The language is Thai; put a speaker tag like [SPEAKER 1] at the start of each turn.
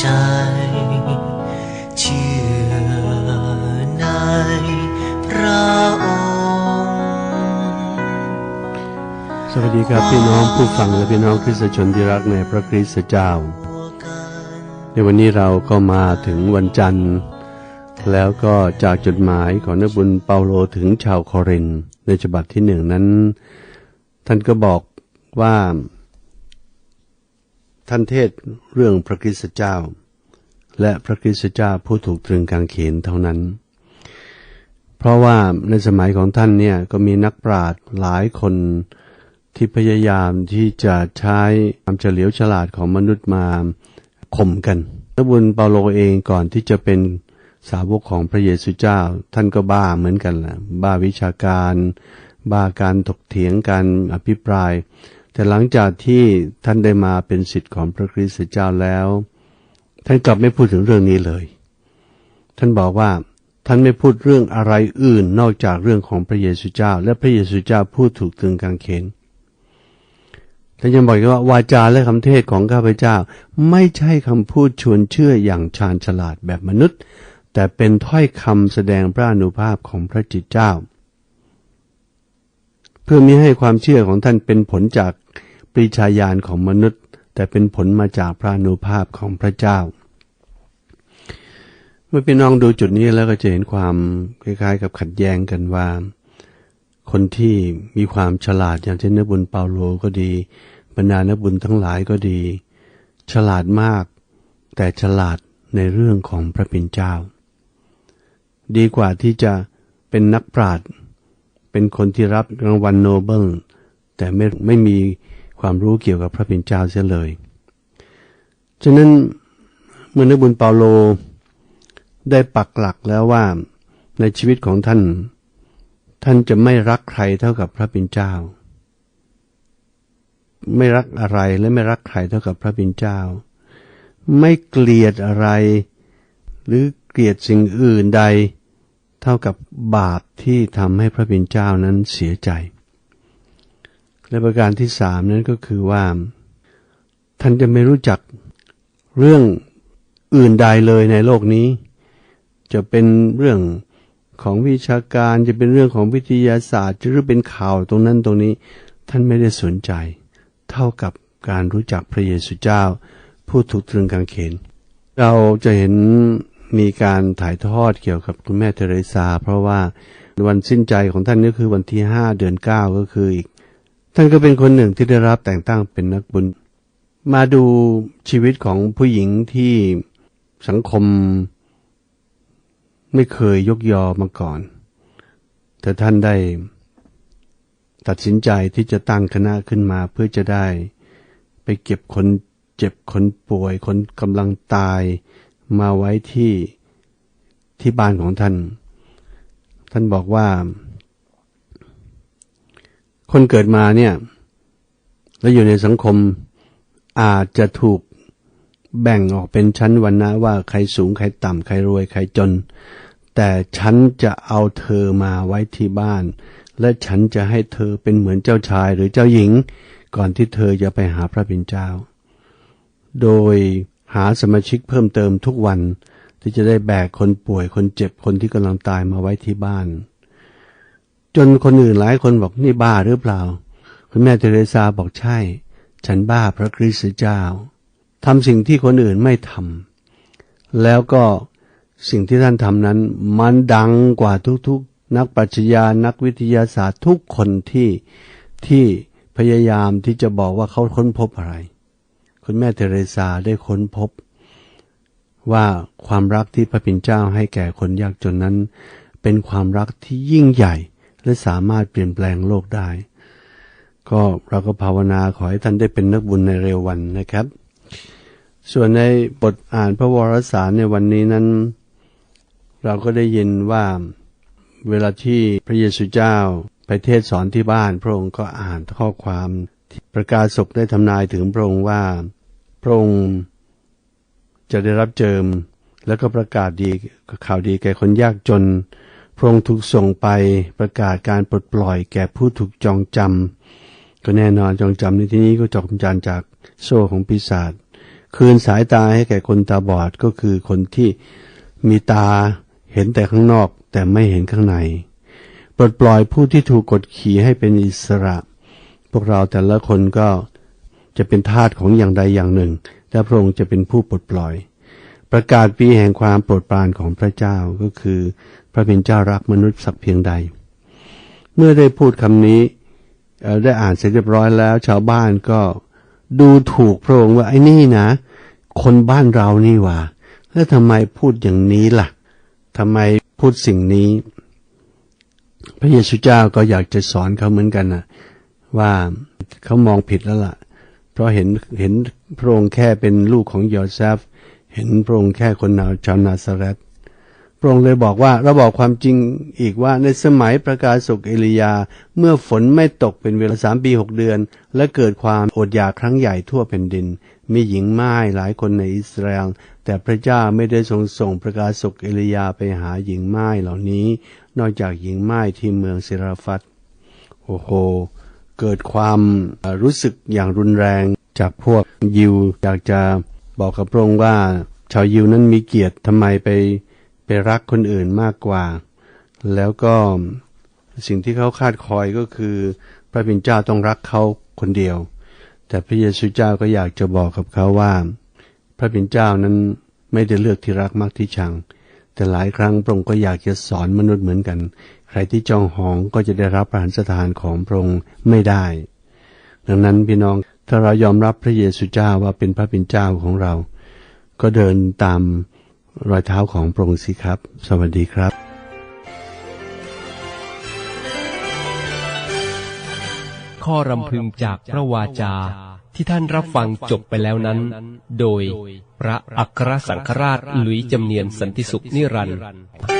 [SPEAKER 1] ใจ เชื่อในพระองค์
[SPEAKER 2] สวัสดีครับพี่น้องผู้ฟังและพี่น้องคริสตชนที่รักในพระคริสตเจ้า ในวันนี้เราก็มาถึงวันจันทร์ แล้วก็จากจดหมายของนบุญเปาโลถึงชาวโครินในฉบับที่หนึ่งนั้น ท่านก็บอกว่า ท่านเทศเรื่องพระคริสตเจ้า และพระคริสตเจ้าผู้ถูกตรึงกางเขนเท่านั้น เพราะว่าในสมัยของท่านเนี่ยก็มีนักปราชญ์หลายคนที่พยายามที่จะใช้ความเฉลียวฉลาดของมนุษย์มาข่มกันพระบุญเปาโลเองก่อนที่จะเป็นสาวกของพระเยซูเจ้า ท่านก็บ้าเหมือนกันแหละบ้าวิชาการ บ้าการถกเถียงการอภิปราย แต่หลังจากที่ท่านได้มาเป็นสิทธิ์ของพระคริสต์เจ้าแล้ว ท่านกลับไม่พูดถึงเรื่องนี้เลย ท่านบอกว่าท่านไม่พูดเรื่องอะไรอื่นนอกจากเรื่องของพระเยซูเจ้า และพระเยซูเจ้าพูดถูกตึงกางเขนท่านยังบอกอีกว่าวาจาและคำเทศของข้าพเจ้า ไม่ใช่คำพูดชวนเชื่ออย่างชาญฉลาดแบบมนุษย์ แต่เป็นถ้อยคำแสดงพระอนุภาพของพระจิตเจ้า พื่อมิให้ความเชื่อของท่านเป็นผลจากปริชาญาณของมนุษย์ แต่เป็นผลมาจากพระนุภาพของพระเจ้า เมื่อพี่น้องดูจุดนี้แล้วก็จะเห็นความคล้ายๆ กับขัดแย้งกันว่า คนที่มีความฉลาดอย่างเช่นนบุญเปาโลก็ดี บรรดานบุญทั้งหลายก็ดี ฉลาดมาก แต่ฉลาดในเรื่องของพระเป็นเจ้า ดีกว่าที่จะเป็นนักปราชญ์ เป็นคนที่รับรางวัลโนเบิลแต่ไม่ไม่มีความรู้เกี่ยวกับพระเป็นเจ้าเสียเลย ฉะนั้นเมื่อนักบุญเปาโลได้ปักหลักแล้วว่าในชีวิตของท่าน ท่านจะไม่รักใครเท่ากับพระเป็นเจ้า ไม่รักอะไรและไม่รักใครเท่ากับพระเป็นเจ้า ไม่เกลียดอะไร หรือเกลียดสิ่งอื่นใด เท่ากับบาปที่ทำให้พระเป็นเจ้านั้นเสียใจ และประการที่สามนั้นก็คือว่า ท่านจะไม่รู้จักเรื่องอื่นใดเลยในโลกนี้ จะเป็นเรื่องของวิชาการจะเป็นเรื่องของวิทยาศาสตร์หรือเป็นข่าวตรงนั้นตรงนี้ ท่านไม่ได้สนใจ เท่ากับการรู้จักพระเยซูเจ้า ผู้ถูกตรึงกางเขน เราจะเห็น มีการถ่ายทอดเกี่ยวกับคุณแม่เทเรซา เพราะว่าวันสิ้นใจของท่านก็คือวันที่ห้าเดือนเก้าก็คืออีก ท่านก็เป็นคนหนึ่งที่ได้รับแต่งตั้งเป็นนักบุญ มาดูชีวิตของผู้หญิงที่สังคมไม่เคยยกยอมาก่อน แต่ท่านได้ตัดสินใจที่จะตั้งคณะขึ้นมาเพื่อจะได้ไปเก็บคนเจ็บคนป่วยคนกำลังตาย มาไว้ที่ที่บ้านของท่าน ท่านบอกว่า คนเกิดมาเนี่ย แล้วอยู่ในสังคมอาจจะถูกแบ่งออกเป็นชั้นวันนะว่าใครสูงใครต่ำใครรวยใครจน แต่ฉันจะเอาเธอมาไว้ที่บ้าน และฉันจะให้เธอเป็นเหมือนเจ้าชายหรือเจ้าหญิง ก่อนที่เธอจะไปหาพระเป็นเจ้า โดย หาสมาชิกเพิ่มเติมทุกวัน ที่จะได้แบกคนป่วยคนเจ็บคนที่กำลังตายมาไว้ที่บ้าน จนคนอื่นหลายคนบอกนี่บ้าหรือเปล่า คุณแม่เทเรซาบอกใช่ ฉันบ้าพระคริสต์เจ้าทำสิ่งที่คนอื่นไม่ทำแล้วก็สิ่งที่ท่านทำนั้น มันดังกว่าทุกๆ นักปรัชญานักวิทยาศาสตร์ทุกคนที่ที่พยายามที่จะบอกว่าเขาค้นพบอะไร คุณแม่เทเรซาได้ค้นพบ ว่าความรักที่พระปิ่นเจ้าให้แก่คนยากจนนั้น เป็นความรักที่ยิ่งใหญ่ และสามารถเปลี่ยนแปลงโลกได้ ก็เราก็ภาวนาขอให้ท่านได้เป็นนักบุญในเร็ววันนะครับ ส่วนในบทอ่านพระวรสารในวันนี้นั้น เราก็ได้ยินว่าเวลาที่พระเยซูเจ้าไปเทศสอนที่บ้าน พระองค์ก็อ่านข้อความ ประกาศศกได้ทำนายถึงพระองค์ว่า พระองค์จะได้รับเจิม แล้วก็ประกาศดีข่าวดีแก่คนยากจน พระองค์ถูกส่งไปประกาศการปลดปล่อยแก่ผู้ถูกจองจำก็แน่นอนจองจำในที่นี้ก็จองจำจากโซ่ของปีศาจคืนสายตาให้แก่คนตาบอดก็คือคนที่มีตาเห็นแต่ข้างนอกแต่ไม่เห็นข้างใน ปลดปล่อยผู้ที่ถูกกดขี่ให้เป็นอิสระ พวกเราแต่ละคนก็จะเป็นทาสของอย่างใดอย่างหนึ่ง และพระองค์จะเป็นผู้ปลดปล่อย ประกาศปีแห่งความโปรดปรานของพระเจ้าก็คือ พระเป็นเจ้ารักมนุษย์สักเพียงใด เมื่อได้พูดคำนี้ได้อ่านเสร็จเรียบร้อยแล้ว ชาวบ้านก็ดูถูกพระองค์ว่าไอ้นี่นะ คนบ้านเรานี่ว่าแล้วทำไมพูดอย่างนี้ล่ะทำไมพูดสิ่งนี้ พระเยซูเจ้าก็อยากจะสอนเขาเหมือนกันนะ ว่าเขามองผิดแล้วล่ะ เพราะเห็นเห็นพระองค์แค่เป็นลูกของโยเซฟเห็นพระองค์แค่คนนาชาวนาซาเรตพระองค์เลยบอกว่าเราบอกความจริงอีกว่าในสมัยประกาศสุกเอลียา เมื่อฝนไม่ตกเป็นเวลาสามปีหกเดือน และเกิดความอดอยากครั้งใหญ่ทั่วแผ่นดิน มีหญิงไม้หลายคนในอิสราเอลแต่พระเจ้าไม่ได้ทรงส่งประกาศสุกเอลียาไปหาหญิงไม้เหล่านี้ นอกจากหญิงไม้ที่เมืองเซราฟัตโอ้โห เกิดความรู้สึกอย่างรุนแรงจากพวกยิว อยากจะบอกกับพระองค์ว่า ชาวยิวนั้นมีเกียรติทำไมไปไปรักคนอื่นมากกว่า แล้วก็สิ่งที่เขาคาดคอยก็คือ พระบิดเจ้าต้องรักเขาคนเดียว แต่พระเยซูเจ้าก็อยากจะบอกกับเขาว่า พระบิดเจ้านั้นไม่ได้เลือกที่รักมากที่ชัง แต่หลายครั้งพระองค์ก็อยากจะสอนมนุษย์เหมือนกัน ใครที่จองหองก็จะได้รับประหารสถานของพระองค์ไม่ได้ ดังนั้นพี่น้องถ้าเรายอมรับพระเยซูเจ้าว่าเป็นพระเป็นเจ้าของเรา ก็เดินตามรอยเท้าของพระองค์สิครับ สวัสดีครับ
[SPEAKER 3] ข้อรำพึงจากพระวาจาที่ท่านรับฟังจบไปแล้วนั้น โดยพระอัครสังฆราชหลุยจำเนียนสันติสุขนิรันดร์